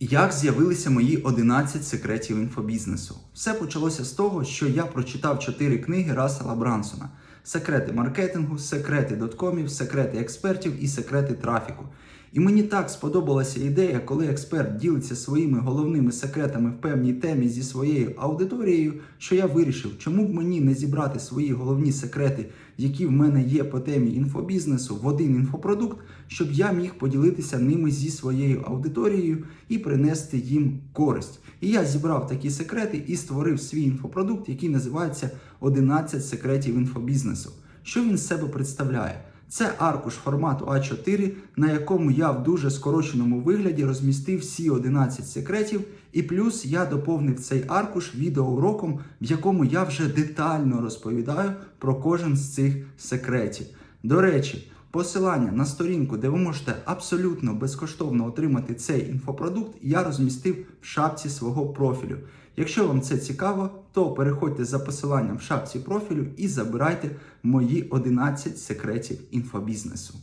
Як з'явилися мої 11 секретів інфобізнесу? Все почалося з того, що я прочитав 4 книги Рассела Брансона: Секрети маркетингу, секрети доткомів, секрети експертів і секрети трафіку. І мені так сподобалася ідея, коли експерт ділиться своїми головними секретами в певній темі зі своєю аудиторією, що я вирішив, чому б мені не зібрати свої головні секрети, які в мене є по темі інфобізнесу, в один інфопродукт, щоб я міг поділитися ними зі своєю аудиторією і принести їм користь. І я зібрав такі секрети і створив свій інфопродукт, який називається 11 секретів інфобізнесу. Що він з себе представляє? Це аркуш формату А4, на якому я в дуже скороченому вигляді розмістив всі 11 секретів, і плюс я доповнив цей аркуш відеоуроком, в якому я вже детально розповідаю про кожен з цих секретів. До речі, посилання на сторінку, де ви можете абсолютно безкоштовно отримати цей інфопродукт, я розмістив в шапці свого профілю. Якщо вам це цікаво, то переходьте за посиланням в шапці профілю і забирайте мої 11 секретів інфобізнесу.